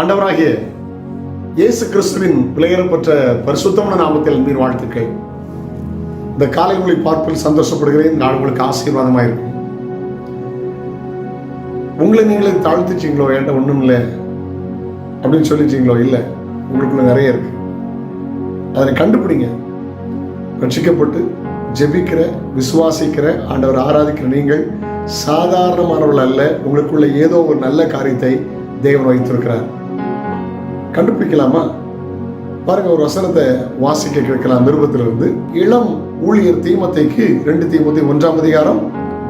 ஆண்டவராகிய இயேசு கிறிஸ்துவின் விலையேறப்பட்ட பரிசுத்தமான நாமத்தில் மீன் வாழ்த்துக்கள். இந்த காலை உங்களை பார்ப்பில் சந்தோஷப்படுகிறேன். நான் உங்களுக்கு ஆசீர்வாதமாக இருக்கும் உங்களை நீங்களே தாழ்த்துச்சிங்களோ என்கிட்ட ஒன்றும் இல்லை அப்படின்னு சொல்லிச்சிங்களோ இல்லை உங்களுக்குள்ள நிறைய இருக்கு. அதனை கண்டுபிடிங்க. ரட்சிக்கப்பட்டு ஜெபிக்கிற விசுவாசிக்கிற ஆண்டவர் ஆராதிக்கிற நீங்கள் சாதாரணமானவர்கள் அல்ல. உங்களுக்குள்ள ஏதோ ஒரு நல்ல காரியத்தை தேவன் வைத்திருக்கிறார். கண்டுபிடிக்கலாமா? பாருங்க ஒரு வசனத்தை வாசிக்க கேட்கலாம். நிருபத்திலிருந்து இளம் ஊழியர் தீமத்தைக்கு ரெண்டு தீமத்தை ஒன்றாம் அதிகாரம்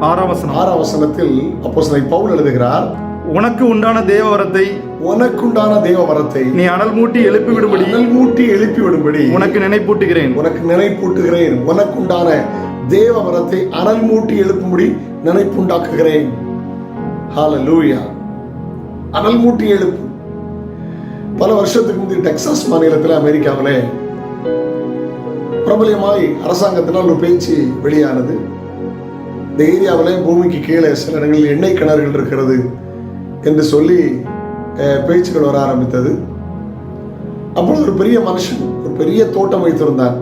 ஆறாம் வசனம். ஆறாம் வசனத்தில் அப்போ பவுல் எழுதுகிறார் உனக்கு உண்டான தேவவரத்தை உனக்குண்டான தேவ வரத்தை நீ அனல் மூட்டி எழுப்பி விடும்படி அனல் மூட்டி எழுப்பி விடும்படி உனக்கு நினைப்பூட்டுகிறேன். உனக்கு நினைப்பூட்டுகிறேன். உனக்குண்டான தேவ வரத்தை அனல் மூட்டி எழுப்பும்படி நினைப்புண்டாக்குகிறேன். ஹalleluya அனல் மூட்டி எழுப்பு பல வருஷத்துக்கு முந்தைய டெக்சாஸ் மாநிலத்தில் அமெரிக்காவிலே பிரபலியமாய் அரசாங்கத்தினால் ஒரு பேச்சு வெளியானது. இந்த ஏரியாவிலே பூமிக்கு கீழே சில இடங்களில் எண்ணெய் கிணறுகள் இருக்கிறது என்று சொல்லி அஹ், பேச்சுகள் வர ஆரம்பித்தது. அப்பொழுது ஒரு பெரிய மனுஷன் ஒரு பெரிய தோட்டம் வைத்திருந்தான்.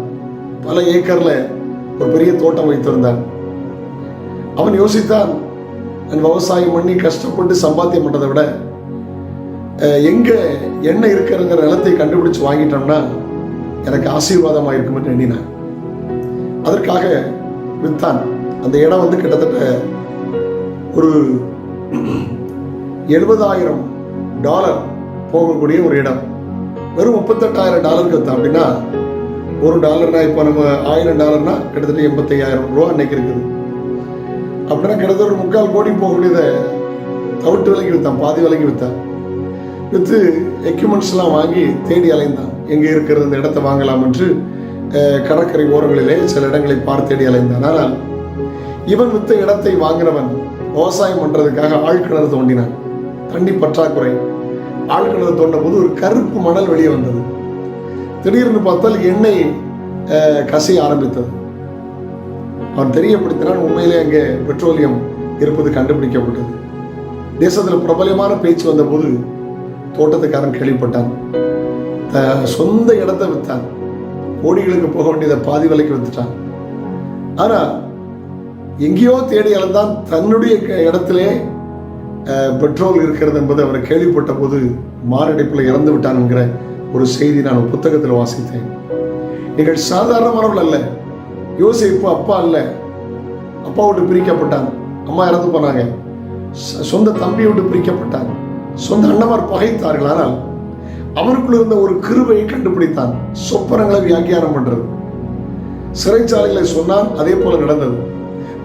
பல ஏக்கர்ல ஒரு பெரிய தோட்டம் வைத்திருந்தான். அவன் யோசித்தான் நான் விவசாயம் பண்ணி கஷ்டப்பட்டு சம்பாத்தியம் பண்ணதை விட எங்க எண்ணெய் இருக்கிறங்கிற நிலத்தை கண்டுபிடிச்சு வாங்கிட்டோம்னா எனக்கு ஆசீர்வாதமாக இருக்கும்னு எண்ணினான் அதற்காக வித்தான் அந்த இடம் வந்து கிட்டத்தட்ட ஒரு எழுபதாயிரம் டாலர் போகக்கூடிய ஒரு இடம். வெறும் முப்பத்தெட்டாயிரம் டாலருக்கு வித்தான். அப்படின்னா ஒரு டாலர்னா இப்போ நம்ம ஆயிரம் டாலர்னா கிட்டத்தட்ட எண்பத்தையாயிரம் ரூபா அன்னைக்கு இருக்குது. அப்படின்னா கிட்டத்தட்ட ஒரு முக்கால் கோடி போகக்கூடியதை தவிட்டு விலைக்கு வித்தான் பாதி விலைக்கு வித்தான். விற்று எக்யூப்மெண்ட்ஸ்லாம் வாங்கி தேடி அலைந்தான். எங்கே இருக்கிறது? இந்த இடத்தை வாங்கலாம் என்று கடற்கரை ஓரங்களிலே சில இடங்களை பார்த்து தேடி அலைந்தான். ஆனால் இவன் வித்த இடத்தை வாங்கினவன் விவசாயம் பண்றதுக்காக ஆழ்கிணறு தோண்டினான். தண்ணி பற்றாக்குறை. ஆழ்கிணறு தோண்ட போது ஒரு கருப்பு மணல் வெளியே வந்தது. திடீர்னு பார்த்தால் எண்ணெய் அஹ், கசிய ஆரம்பித்தது. அவன் தெரியப்படுத்தினான் உண்மையிலே அங்கே பெட்ரோலியம் இருப்பது கண்டுபிடிக்கப்பட்டது. தேசத்தில் பிரபலமான பேச்சு வந்தபோது தோட்டத்துக்காரன் கேள்விப்பட்டான். த- சொந்த இடத்தை வித்தான். கோடிகளுக்கு போக வேண்டியதை பாதி விலைக்கு வித்துட்டான். ஆனால் எங்கேயோ தேடி அலைந்தான் தன்னுடைய க- இடத்திலே பெட்ரோல் இருக்கிறது என்பது அவர் கேள்விப்பட்ட போது மாரடைப்பில் இறந்து விட்டான் என்கிற ஒரு செய்தி நான் புத்தகத்தில் வாசித்தேன். நீங்கள் சாதாரணமானவள் அல்ல. யோசிப்பு அப்பா அல்ல. அப்பா விட்டு பிரிக்கப்பட்டான். அம்மா இறந்து போனாங்க. சொந்த தம்பியை விட்டு பிரிக்கப்பட்டான். சொந்த அண்ணவர் பகைத்தார்கள். ஆனால் அவருக்குள் இருந்த ஒரு கிருவையை கண்டுபிடித்தான். சொப்பனங்களை வியாக்கியானம் பண்றது. சிறைச்சாலைகளை சொன்னான் அதே போல நடந்தது.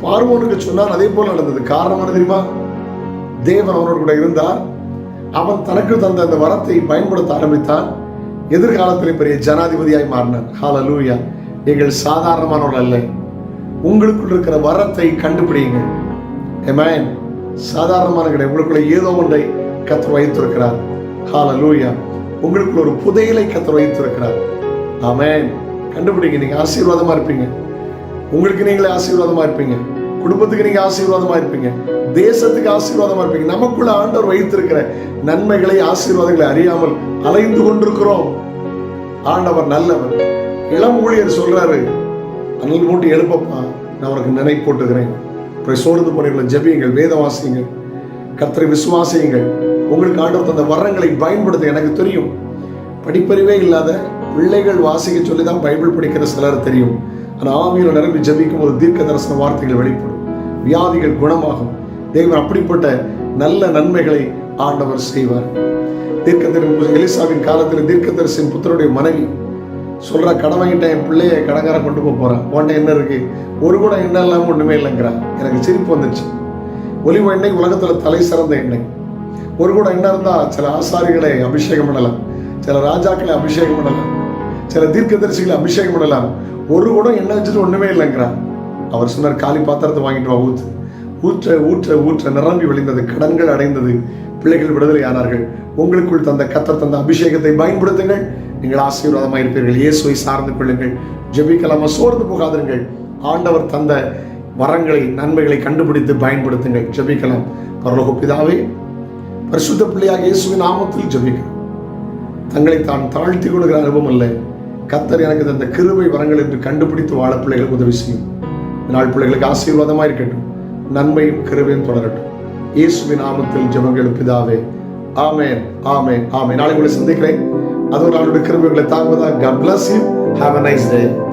பார்வோனுக்கு சொன்னான் அதே போல நடந்தது. காரணம் என்ன தெரியுமா? தேவன் அவனோடு கூட இருந்தார். அவன் தனக்கு தந்த அந்த வரத்தை பயன்படுத்த ஆரம்பித்தான். எதிர்காலத்தில் பெரிய ஜனாதிபதியாய் மாறினான். ஹால லூயா நீங்கள் சாதாரணமானவர்கள் அல்ல. உங்களுக்குள் இருக்கிற வரத்தை கண்டுபிடியுங்கள். Amen. சாதாரணமான கிடையாது உங்களுக்குள்ள ஏதோ ஒன்றை கத்தர் வைத்திருக்கிறார். லூயா உங்களுக்குள்ள ஒரு புதையலை கத்தர் வைத்திருக்கிறார். ஆமேன் கண்டுபிடிங்க நீங்க ஆசீர்வாதமா இருப்பீங்க. உங்களுக்கு நீங்களே ஆசீர்வாதமா இருப்பீங்க. குடும்பத்துக்கு நீங்க ஆசீர்வாதமா இருப்பீங்க. தேசத்துக்கு ஆசீர்வாதமா இருப்பீங்க. நமக்குள்ள ஆண்டவர் வைத்திருக்கிற நன்மைகளை ஆசீர்வாதங்களை அறியாமல் அலைந்து கொண்டிருக்கிறோம். ஆண்டவர் நல்லவர். இளம் ஊழியர் சொல்றாரு அனல் மூட்டி எழுப்பப்பா நான் உனக்கு நினை போட்டுக்கிறேன் அப்புறம் சோர்ந்து போனீங்களா ஜபியுங்கள் வேதம் வாசியுங்கள். கர்த்தரை விசுவாசியுங்கள். உங்களுக்கு ஆண்டவர் தந்த வரங்களை பயன்படுத்த எனக்கு தெரியும். படிப்பறிவே இல்லாத பிள்ளைகள் வாசிக்க சொல்லி தான் பைபிள் படிக்கிற சிலர் தெரியும். ஆனால் ஆவியில் நிரம்பி ஜபிக்கும் ஒரு தீர்க்க தரிசன வார்த்தைகள் வெளிப்படும். வியாதிகள் குணமாகும். தேவன் அப்படிப்பட்ட நல்ல நன்மைகளை ஆண்டவர் செய்வார். தீர்க்கதரிசி எலிசாவின் காலத்தில் தீர்க்கதரிசின் புத்தருடைய மனைவி சொல்கிற கடன் வாங்கிட்டேன் என் பிள்ளைய கடங்காரம் கொண்டு போக போகிறேன் உன்ட்ட என்ன இருக்கு? ஒரு கூட எண்ணெய் இல்லாமல் ஒன்றுமே இல்லைங்கிறான் எனக்கு சிரிப்பு வந்துச்சு. ஒலிவ எண்ணெய் உலகத்துல தலை சிறந்த எண்ணெய். ஒரு கூட என்ன இருந்தா சில ஆசாரிகளை அபிஷேகம் பண்ணலாம். சில ராஜாக்களை அபிஷேகம் பண்ணலாம். சில தீர்க்கதரிசிகளை அபிஷேகம் பண்ணலாம். ஒரு கூட என்ன வச்சுட்டு ஒண்ணுமே இல்லைங்கிறான் அவர் சொன்னார் காலி பாத்திரத்தை வாங்கிட்டு வா ஊத்து. ஊற்ற ஊற்ற ஊற்ற நிரம்பி விளைந்தது கடன்கள் அடைந்தது. பிள்ளைகள் விடுதலை ஆனார்கள். உங்களுக்குள் தந்த கத்தர் தந்த அபிஷேகத்தை பயன்படுத்துங்கள். நீங்கள் ஆசீர்வாதமாக இருப்பீர்கள். இயேசுவை சார்ந்து கொள்ளுங்கள். ஜெபிக்கலாமா? சோர்ந்து போகாதீர்கள் ஆண்டவர் தந்த வரங்களை நன்மைகளை கண்டுபிடித்து பயன்படுத்துங்கள். ஜெபிக்கலாம். பரலோக பிதாவே பரிசுத்த பிள்ளையாக இயேசுவின் நாமத்தில் ஜெபிக்கிறோம். தங்களை தான் தாழ்த்தி கொள்கிற அனுபவம் இல்லை கத்தர் எனக்கு தந்த கிருபை வரங்கள் என்று கண்டுபிடித்து வாழ பிள்ளைகளுக்கு உதவி செய்யும். நாள் பிள்ளைகளுக்கு ஆசீர்வாதமாக இருக்கட்டும். நன்மையும் கிருபையும் தொடரட்டும். இயேசுவின் நாமத்தில் ஜெபங்கள் பிதாவே. ஆமென் ஆமென் ஆமென். நாளை உங்களை சந்திக்கிறேன். அதுவும் நாளுடைய கிருபைகளை தாங்குவதா God bless you have a nice day